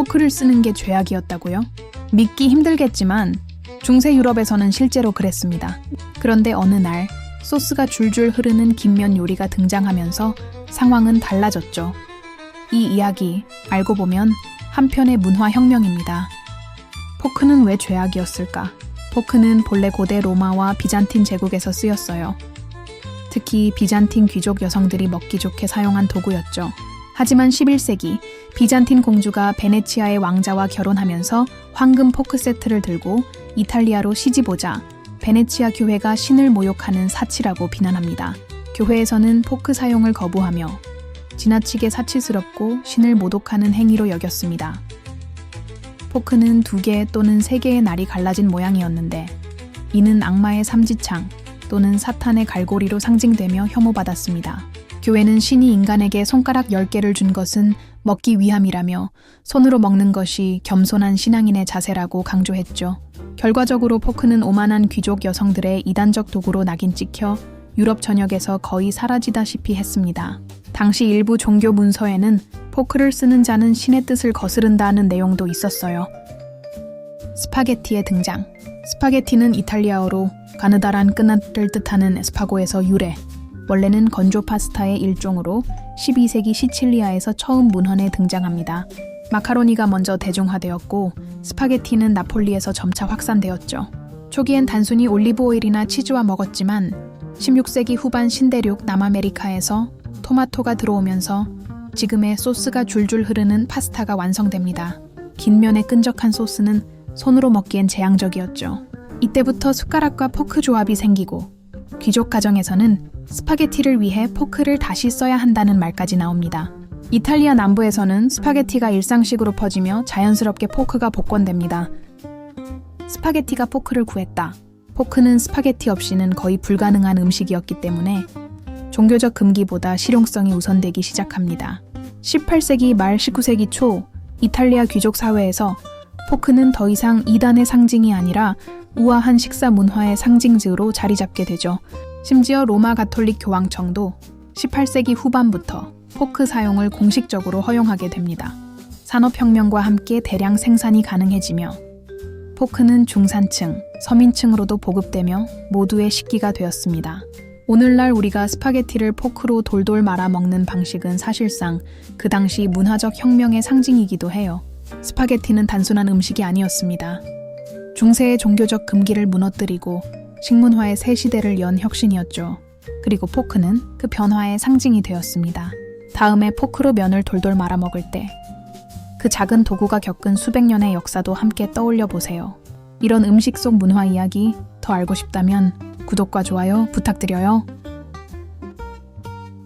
포크를 쓰는 게 죄악이었다고요? 믿기 힘들겠지만 중세 유럽에서는 실제로 그랬습니다. 그런데 어느 날 소스가 줄줄 흐르는 김면 요리가 등장하면서 상황은 달라졌죠. 이 이야기 알고 보면 한편의 문화 혁명입니다. 포크는 왜 죄악이었을까? 포크는 본래 고대 로마와 비잔틴 제국에서 쓰였어요. 특히 비잔틴 귀족 여성들이 먹기 좋게 사용한 도구였죠. 하지만 11세기 비잔틴 공주가 베네치아의 왕자와 결혼하면서 황금 포크 세트를 들고 이탈리아로 시집 오자 베네치아 교회가 신을 모욕하는 사치라고 비난합니다. 교회에서는 포크 사용을 거부하며 지나치게 사치스럽고 신을 모독하는 행위로 여겼습니다. 포크는 두 개 또는 세 개의 날이 갈라진 모양이었는데 이는 악마의 삼지창 또는 사탄의 갈고리로 상징되며 혐오받았습니다. 교회는 신이 인간에게 손가락 10개를 준 것은 먹기 위함이라며 손으로 먹는 것이 겸손한 신앙인의 자세라고 강조했죠. 결과적으로 포크는 오만한 귀족 여성들의 이단적 도구로 낙인 찍혀 유럽 전역에서 거의 사라지다시피 했습니다. 당시 일부 종교 문서에는 포크를 쓰는 자는 신의 뜻을 거스른다는 내용도 있었어요. 스파게티의 등장. 스파게티는 이탈리아어로 가느다란 끈을 뜻하는 에스파고에서 유래. 원래는 건조 파스타의 일종으로 12세기 시칠리아에서 처음 문헌에 등장합니다. 마카로니가 먼저 대중화되었고 스파게티는 나폴리에서 점차 확산되었죠. 초기엔 단순히 올리브 오일이나 치즈와 먹었지만 16세기 후반 신대륙 남아메리카에서 토마토가 들어오면서 지금의 소스가 줄줄 흐르는 파스타가 완성됩니다. 긴 면의 끈적한 소스는 손으로 먹기엔 재앙적이었죠. 이때부터 숟가락과 포크 조합이 생기고 귀족 가정에서는 스파게티를 위해 포크를 다시 써야 한다는 말까지 나옵니다. 이탈리아 남부에서는 스파게티가 일상식으로 퍼지며 자연스럽게 포크가 복권됩니다. 스파게티가 포크를 구했다. 포크는 스파게티 없이는 거의 불가능한 음식이었기 때문에 종교적 금기보다 실용성이 우선되기 시작합니다. 18세기 말 19세기 초 이탈리아 귀족 사회에서 포크는 더 이상 이단의 상징이 아니라 우아한 식사 문화의 상징지로 자리 잡게 되죠. 심지어 로마 가톨릭 교황청도 18세기 후반부터 포크 사용을 공식적으로 허용하게 됩니다. 산업혁명과 함께 대량 생산이 가능해지며 포크는 중산층, 서민층으로도 보급되며 모두의 식기가 되었습니다. 오늘날 우리가 스파게티를 포크로 돌돌 말아 먹는 방식은 사실상 그 당시 문화적 혁명의 상징이기도 해요. 스파게티는 단순한 음식이 아니었습니다. 중세의 종교적 금기를 무너뜨리고 식문화의 새 시대를 연 혁신이었죠. 그리고 포크는 그 변화의 상징이 되었습니다. 다음에 포크로 면을 돌돌 말아 먹을 때 그 작은 도구가 겪은 수백 년의 역사도 함께 떠올려 보세요. 이런 음식 속 문화 이야기 더 알고 싶다면 구독과 좋아요 부탁드려요.